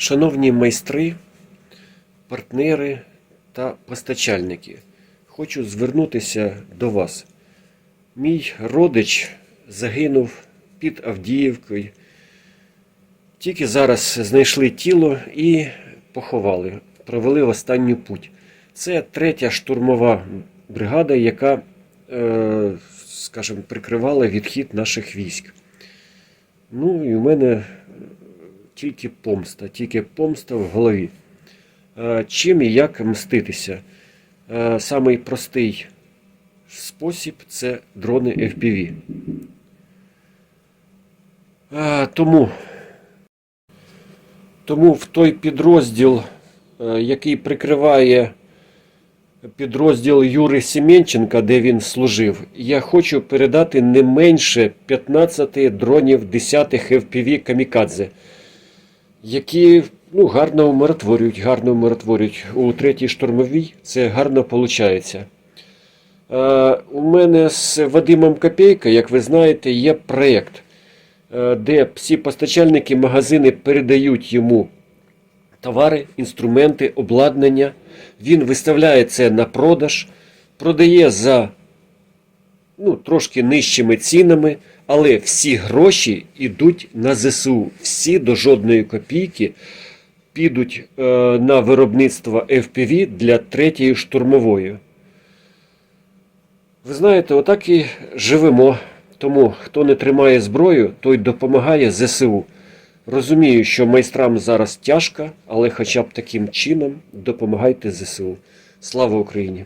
Шановні майстри, партнери та постачальники, хочу звернутися до вас. Мій родич загинув під Авдіївкою. Тільки зараз знайшли тіло і поховали, провели останню путь. Це третя штурмова бригада, яка, е, скажімо, прикривала відхід наших військ. Ну і у мене тільки помста, тільки помста в голові. Е, Чим і як мститися? Е, Самий простий спосіб це дрони FPV. Е, Тому, тому в той підрозділ, який прикриває підрозділ Юри Сім'янченка, де він служив, я хочу передати не менше 15 дронів 10 FPV Камікадзе які ну, гарно умиротворюють, гарно умиротворюють. У третій штурмовій це гарно виходить. Е, у мене з Вадимом Копейка, як ви знаєте, є проєкт, е, де всі постачальники, магазини передають йому товари, інструменти, обладнання. Він виставляє це на продаж, продає за ну, трошки нижчими цінами, але всі гроші йдуть на ЗСУ. Всі до жодної копійки підуть е, на виробництво FPV для третьої штурмової. Ви знаєте, отак і живемо. Тому хто не тримає зброю, той допомагає ЗСУ. Розумію, що майстрам зараз тяжко, але хоча б таким чином допомагайте ЗСУ. Слава Україні!